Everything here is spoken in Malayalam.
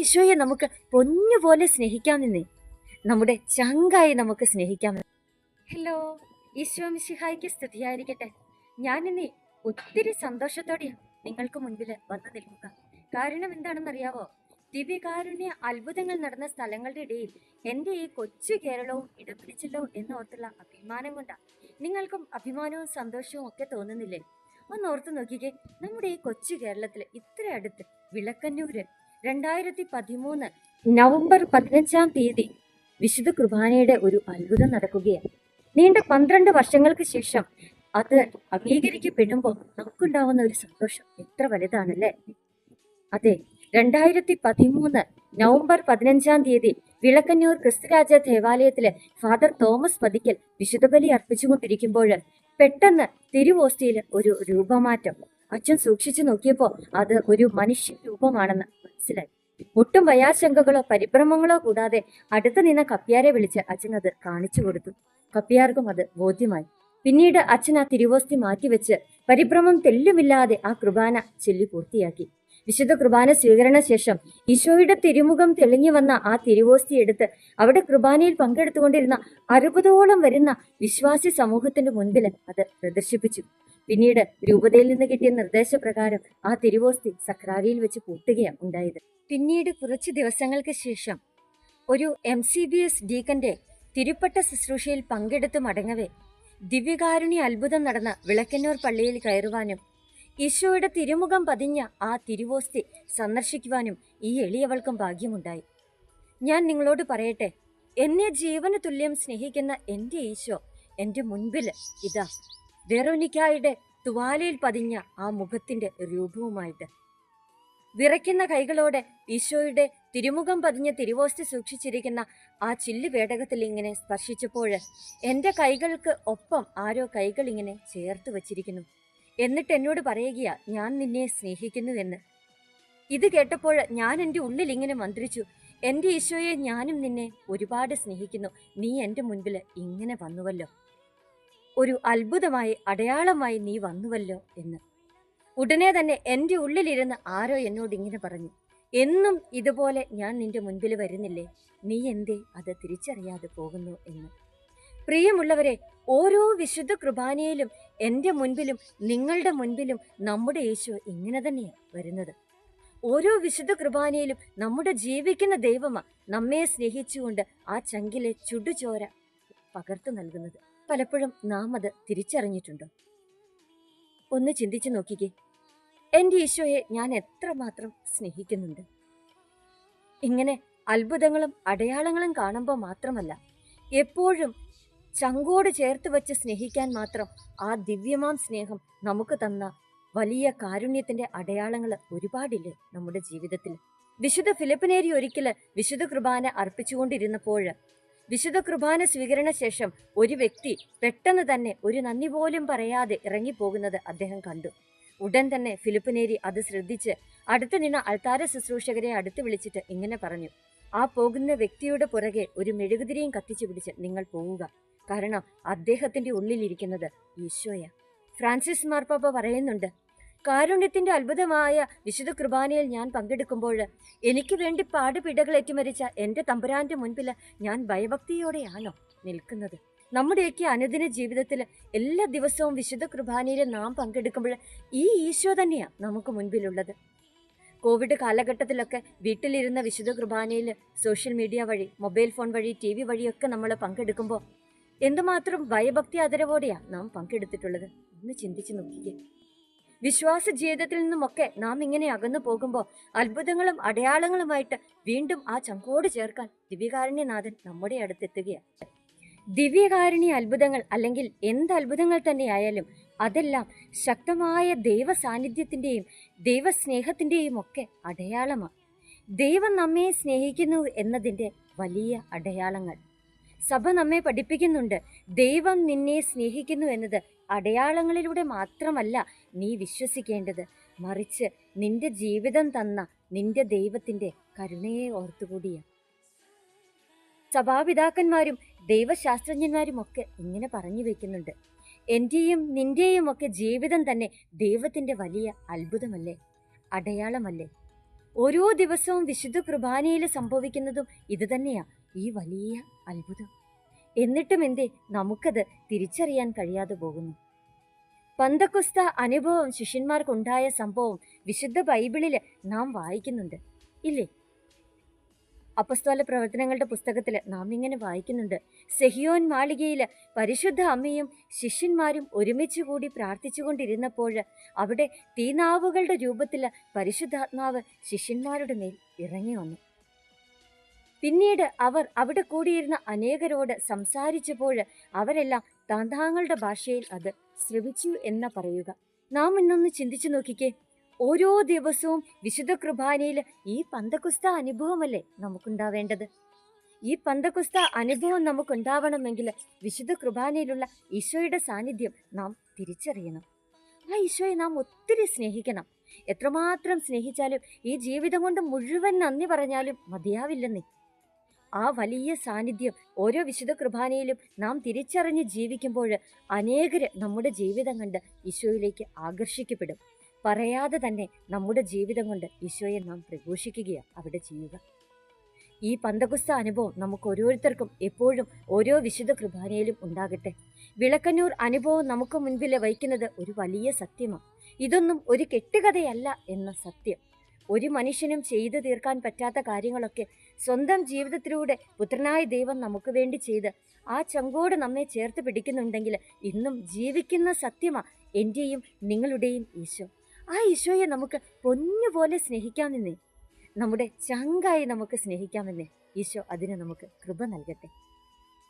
ഈശോയെ നമുക്ക് പൊന്നുപോലെ സ്നേഹിക്കാമെന്നേ നമ്മുടെ ചങ്കായി നമുക്ക് സ്നേഹിക്കാമെന്ന് ഹലോ ഈശോ മിശിഹായിക്ക് സ്തുതിയായിരിക്കട്ടെ. ഞാനിന്നേ ഒത്തിരി സന്തോഷത്തോടെയാണ് നിങ്ങൾക്ക് മുൻപിൽ വന്നു നിൽക്കുക. കാരണം എന്താണെന്നറിയാവോ? ദിവ്യകാരുണ്യ അത്ഭുതങ്ങൾ നടന്ന സ്ഥലങ്ങളുടെ ഇടയിൽ എന്റെ ഈ കൊച്ചു കേരളവും ഇടം പിടിച്ചല്ലോ എന്നോർത്തുള്ള അഭിമാനം കൊണ്ടാണ് നിങ്ങൾക്കും അഭിമാനവും സന്തോഷവും ഒക്കെ തോന്നുന്നില്ലേ? ഒന്ന് ഓർത്ത് നോക്കിക്കേ നമ്മുടെ ഈ കൊച്ചു കേരളത്തിൽ ഇത്ര അടുത്ത് വിളക്കന്നൂര് രണ്ടായിരത്തി പതിമൂന്ന് നവംബർ പതിനഞ്ചാം തീയതി വിശുദ്ധ കുർബാനയുടെ ഒരു അത്ഭുതം നടക്കുകയാണ്. നീണ്ട പന്ത്രണ്ട് വർഷങ്ങൾക്ക് ശേഷം അത് അംഗീകരിക്കപ്പെടുമ്പോൾ നമുക്കുണ്ടാവുന്ന ഒരു സന്തോഷം എത്ര വലുതാണല്ലേ? അതെ രണ്ടായിരത്തി പതിമൂന്ന് നവംബർ പതിനഞ്ചാം തീയതി വിളക്കന്നൂർ ക്രിസ്തുരാജ ദേവാലയത്തിൽ ഫാദർ തോമസ് പതിക്കൽ വിശുദ്ധബലി അർപ്പിച്ചുകൊണ്ടിരിക്കുമ്പോൾ പെട്ടെന്ന് തിരുവോസ്തിയിൽ ഒരു രൂപമാറ്റം. അച്ഛൻ സൂക്ഷിച്ചു നോക്കിയപ്പോൾ അത് ഒരു മനുഷ്യ രൂപമാണെന്ന് മനസ്സിലായി. ഒട്ടും വയാശങ്കകളോ പരിഭ്രമങ്ങളോ കൂടാതെ അടുത്ത് നിന്ന കപ്പ്യാരെ വിളിച്ച് അച്ഛൻ അത് കാണിച്ചു കൊടുത്തു. കപ്പ്യാർക്കും അത് ബോധ്യമായി. പിന്നീട് അച്ഛൻ ആ തിരുവോസ്തി മാറ്റിവെച്ച് പരിഭ്രമം തെല്ലുമില്ലാതെ ആ കുർബാന ചൊല്ലി പൂർത്തിയാക്കി. വിശുദ്ധ കുർബാന സ്വീകരണ ശേഷം ഈശോയുടെ തിരുമുഖം തെളിഞ്ഞു വന്ന ആ തിരുവോസ്തി എടുത്ത് അവിടെ കുർബാനയിൽ പങ്കെടുത്തുകൊണ്ടിരുന്ന അറുപതോളം വരുന്ന വിശ്വാസി സമൂഹത്തിന്റെ മുൻപിൽ അത് പ്രദർശിപ്പിച്ചു. പിന്നീട് രൂപതയിൽ നിന്ന് കിട്ടിയ നിർദ്ദേശപ്രകാരം ആ തിരുവോസ്തി സക്രാരിയിൽ വെച്ച് പൂട്ടുകയാണ് ഉണ്ടായത്. പിന്നീട് കുറച്ച് ദിവസങ്ങൾക്ക് ശേഷം ഒരു എം സി ബി എസ് ഡീക്കന്റെ തിരുപ്പട്ട ശുശ്രൂഷയിൽ പങ്കെടുത്ത് മടങ്ങവേ ദിവ്യകാരുണി അത്ഭുതം നടന്ന വിളക്കന്നൂർ പള്ളിയിൽ കയറുവാനും ഈശോയുടെ തിരുമുഖം പതിഞ്ഞ ആ തിരുവോസ്തി സന്ദർശിക്കുവാനും ഈ എളിയവൾക്കും ഭാഗ്യമുണ്ടായി. ഞാൻ നിങ്ങളോട് പറയട്ടെ എന്നെ ജീവന് തുല്യം സ്നേഹിക്കുന്ന എന്റെ ഈശോ എന്റെ മുൻപിൽ ഇതാ വെറോനിക്കായുടെ തുവാലയിൽ പതിഞ്ഞ ആ മുഖത്തിന്റെ രൂപവുമായിട്ട്. വിറയ്ക്കുന്ന കൈകളോടെ ഈശോയുടെ തിരുമുഖം പതിഞ്ഞ തിരുവോസ്തി സൂക്ഷിച്ചിരിക്കുന്ന ആ ചില്ലു പേടകത്തിൽ ഇങ്ങനെ സ്പർശിച്ചപ്പോൾ എന്റെ കൈകൾക്ക് ഒപ്പം ആരോ കൈകൾ ഇങ്ങനെ ചേർത്ത് വച്ചിരിക്കുന്നു. എന്നിട്ട് എന്നോട് പറയുകയാ ഞാൻ നിന്നെ സ്നേഹിക്കുന്നുവെന്ന്. ഇത് കേട്ടപ്പോൾ ഞാൻ എന്റെ ഉള്ളിൽ ഇങ്ങനെ മന്ത്രിച്ചു എന്റെ ഈശോയെ ഞാനും നിന്നെ ഒരുപാട് സ്നേഹിക്കുന്നു. നീ എന്റെ മുൻപിൽ ഇങ്ങനെ വന്നുവല്ലോ. ഒരു അത്ഭുതമായി അടയാളമായി നീ വന്നുവല്ലോ എന്ന്. ഉടനെ തന്നെ എന്റെ ഉള്ളിലിരുന്ന് ആരോ എന്നോട് ഇങ്ങനെ പറഞ്ഞു എന്നും ഇതുപോലെ ഞാൻ നിന്റെ മുൻപിൽ വരുന്നില്ലേ? നീ എന്തേ അത് തിരിച്ചറിയാതെ പോകുന്നു? എന്ന്. പ്രിയമുള്ളവരെ ഓരോ വിശുദ്ധ കുർബാനയിലും എന്റെ മുൻപിലും നിങ്ങളുടെ മുൻപിലും നമ്മുടെ യേശു ഇങ്ങനെ തന്നെയാണ് വരുന്നത്. ഓരോ വിശുദ്ധ കുർബാനയിലും നമ്മുടെ ജീവിക്കുന്ന ദൈവമാണ് നമ്മെ സ്നേഹിച്ചുകൊണ്ട് ആ ചങ്കിലെ ചുടുചോര പകർത്തു നൽകുന്നത്. പലപ്പോഴും നാം അത് തിരിച്ചറിഞ്ഞിട്ടുണ്ടോ? ഒന്ന് ചിന്തിച്ചു നോക്കിക്കേ. എന്റെ ഈശോയെ ഞാൻ എത്രമാത്രം സ്നേഹിക്കുന്നുണ്ട്. ഇങ്ങനെ അത്ഭുതങ്ങളും അടയാളങ്ങളും കാണുമ്പോൾ മാത്രമല്ല എപ്പോഴും ചങ്കോട് ചേർത്ത് വെച്ച് സ്നേഹിക്കാൻ മാത്രം ആ ദിവ്യമാം സ്നേഹം നമുക്ക് തന്ന വലിയ കാരുണ്യത്തിന്റെ അടയാളങ്ങൾ ഒരുപാടില്ലേ നമ്മുടെ ജീവിതത്തിൽ വിശുദ്ധ ഫിലിപ്പിനേരി ഒരിക്കൽ വിശുദ്ധ കുർബാന അർപ്പിച്ചുകൊണ്ടിരുന്നപ്പോൾ വിശുദ്ധ കുർബാന സ്വീകരണ ശേഷം ഒരു വ്യക്തി പെട്ടെന്ന് തന്നെ ഒരു നന്ദി പോലും പറയാതെ ഇറങ്ങിപ്പോകുന്നത് അദ്ദേഹം കണ്ടു. ഉടൻ തന്നെ ഫിലിപ്പിനേരി അത് ശ്രദ്ധിച്ച് അടുത്ത് നിന്ന അൾത്താര ശുശ്രൂഷകരെ അടുത്ത് വിളിച്ചിട്ട് ഇങ്ങനെ പറഞ്ഞു ആ പോകുന്ന വ്യക്തിയുടെ പുറകെ ഒരു മെഴുകുതിരിയും കത്തിച്ചു പിടിച്ച് നിങ്ങൾ പോവുക. കാരണം അദ്ദേഹത്തിന്റെ ഉള്ളിലിരിക്കുന്നത് ഈശോയ. ഫ്രാൻസിസ് മാർപ്പാപ്പ പറയുന്നുണ്ട് കാരുണ്യത്തിന്റെ അത്ഭുതമായ വിശുദ്ധ കുർബാനയിൽ ഞാൻ പങ്കെടുക്കുമ്പോൾ എനിക്ക് വേണ്ടി പാടുപിടകളേറ്റു മരിച്ച എന്റെ തമ്പുരാന്റെ മുൻപിൽ ഞാൻ ഭയഭക്തിയോടെയാണോ നിൽക്കുന്നത്? നമ്മുടെയൊക്കെ അനുദിന ജീവിതത്തിൽ എല്ലാ ദിവസവും വിശുദ്ധ കുർബാനയിൽ നാം പങ്കെടുക്കുമ്പോൾ ഈ ഈശോ തന്നെയാണ് നമുക്ക് മുൻപിലുള്ളത്. കോവിഡ് കാലഘട്ടത്തിലൊക്കെ വീട്ടിലിരുന്ന വിശുദ്ധ കുർബാനയിൽ സോഷ്യൽ മീഡിയ വഴി മൊബൈൽ ഫോൺ വഴി ടി വി വഴിയൊക്കെ നമ്മൾ പങ്കെടുക്കുമ്പോൾ എന്തുമാത്രം ഭയഭക്തി ആദരവോടെയാണ് നാം പങ്കെടുത്തിട്ടുള്ളത്? ഒന്ന് ചിന്തിച്ചു നോക്കിക്കേ. വിശ്വാസ ജീവിതത്തിൽ നിന്നുമൊക്കെ നാം ഇങ്ങനെ അകന്നു പോകുമ്പോൾ അത്ഭുതങ്ങളും അടയാളങ്ങളുമായിട്ട് വീണ്ടും ആ ചങ്കോട് ചേർക്കാൻ ദിവ്യകാരുണ്യനാഥൻ നമ്മുടെ അടുത്തെത്തുകയാണ്. ദിവ്യകാരുണ്യ അത്ഭുതങ്ങൾ അല്ലെങ്കിൽ എന്ത് അത്ഭുതങ്ങൾ തന്നെയായാലും അതെല്ലാം ശക്തമായ ദൈവ സാന്നിധ്യത്തിന്റെയും ദൈവസ്നേഹത്തിന്റെയും ഒക്കെ അടയാളമാണ്. ദൈവം നമ്മെ സ്നേഹിക്കുന്നു എന്നതിന്റെ വലിയ അടയാളങ്ങൾ. സഭ നമ്മെ പഠിപ്പിക്കുന്നുണ്ട്. ദൈവം നിന്നെ സ്നേഹിക്കുന്നു എന്നത് അടയാളങ്ങളിലൂടെ മാത്രമല്ല നീ വിശ്വസിക്കേണ്ടത്. മറിച്ച് നിന്റെ ജീവിതം തന്ന നിന്റെ ദൈവത്തിന്റെ കരുണയെ ഓർത്തുകൂടിയാണ് സഭാപിതാക്കന്മാരും ദൈവശാസ്ത്രജ്ഞന്മാരും ഒക്കെ ഇങ്ങനെ പറഞ്ഞു വെക്കുന്നുണ്ട്. എന്റെയും നിന്റെയും ഒക്കെ ജീവിതം തന്നെ ദൈവത്തിന്റെ വലിയ അത്ഭുതമല്ലേ? അടയാളമല്ലേ? ഓരോ ദിവസവും വിശുദ്ധ കുർബാനയിൽ സംഭവിക്കുന്നതും ഇതുതന്നെയാ. ഈ വലിയ അത്ഭുതം. എന്നിട്ടും എന്തേ നമുക്കത് തിരിച്ചറിയാൻ കഴിയാതെ പോകുന്നു. പന്തക്കുസ്ത അനുഭവം ശിഷ്യന്മാർക്കുണ്ടായ സംഭവം വിശുദ്ധ ബൈബിളിൽ നാം വായിക്കുന്നുണ്ട്. ഇല്ലേ? അപ്പസ്തോല പ്രവർത്തനങ്ങളുടെ പുസ്തകത്തിൽ നാം ഇങ്ങനെ വായിക്കുന്നുണ്ട്. സെഹിയോൻ മാളികയിൽ പരിശുദ്ധ അമ്മയും ശിഷ്യന്മാരും ഒരുമിച്ച് കൂടി പ്രാർത്ഥിച്ചുകൊണ്ടിരുന്നപ്പോൾ അവിടെ തീനാവുകളുടെ രൂപത്തിൽ പരിശുദ്ധാത്മാവ് ശിഷ്യന്മാരുടെ മേൽ ഇറങ്ങി വന്നു. പിന്നീട് അവർ അവിടെ കൂടിയിരുന്ന അനേകരോട് സംസാരിച്ചപ്പോൾ അവരെല്ലാം താന്താങ്ങളുടെ ഭാഷയിൽ അത് ശ്രവിച്ചു എന്ന പറയുക. നാം ഇന്നൊന്ന് ചിന്തിച്ചു നോക്കിക്കേ. ഓരോ ദിവസവും വിശുദ്ധ കുർബാനയിൽ ഈ പന്തക്കുസ്ത അനുഭവമല്ലേ നമുക്കുണ്ടാവേണ്ടത്? ഈ പന്തക്കുസ്ത അനുഭവം നമുക്കുണ്ടാവണമെങ്കിൽ വിശുദ്ധ കുർബാനയിലുള്ള ഈശോയുടെ സാന്നിധ്യം നാം തിരിച്ചറിയണം. ആ ഈശോയെ നാം ഒത്തിരി സ്നേഹിക്കണം. എത്രമാത്രം സ്നേഹിച്ചാലും ഈ ജീവിതം കൊണ്ട് മുഴുവൻ നന്ദി പറഞ്ഞാലും മതിയാവില്ലെന്നേ. ആ വലിയ സാന്നിധ്യം ഓരോ വിശുദ്ധ കുർബാനയിലും നാം തിരിച്ചറിഞ്ഞ് ജീവിക്കുമ്പോൾ അനേകർ നമ്മുടെ ജീവിതം കണ്ട് ഈശോയിലേക്ക് ആകർഷിക്കപ്പെടും. പറയാതെ തന്നെ നമ്മുടെ ജീവിതം കൊണ്ട് ഈശോയെ നാം പ്രഘോഷിക്കുകയാണ് അവിടെ ചെയ്യുക. ഈ പന്തകുസ്ത അനുഭവം നമുക്ക് ഓരോരുത്തർക്കും എപ്പോഴും ഓരോ വിശുദ്ധ കൃപാനയിലും ഉണ്ടാകട്ടെ. വിളക്കന്നൂർ അനുഭവം നമുക്ക് മുൻപിൽ വയ്ക്കുന്നത് ഒരു വലിയ സത്യമാണ് ഇതൊന്നും ഒരു കെട്ടുകഥയല്ല എന്ന സത്യം. ഒരു മനുഷ്യനും ചെയ്തു തീർക്കാൻ പറ്റാത്ത കാര്യങ്ങളൊക്കെ സ്വന്തം ജീവിതത്തിലൂടെ പുത്രനായ ദൈവം നമുക്ക് വേണ്ടി ചെയ്ത് ആ ചങ്കോട് നമ്മെ ചേർത്ത് പിടിക്കുന്നുണ്ടെങ്കിൽ ഇന്നും ജീവിക്കുന്ന സത്യമാ എന്റെയും നിങ്ങളുടെയും ഈശോ. ആ ഈശോയെ നമുക്ക് പൊന്നുപോലെ സ്നേഹിക്കാമെന്നേ. നമ്മുടെ ചങ്കായി നമുക്ക് സ്നേഹിക്കാമെന്നേ. ഈശോ അതിന് നമുക്ക് കൃപ നൽകട്ടെ.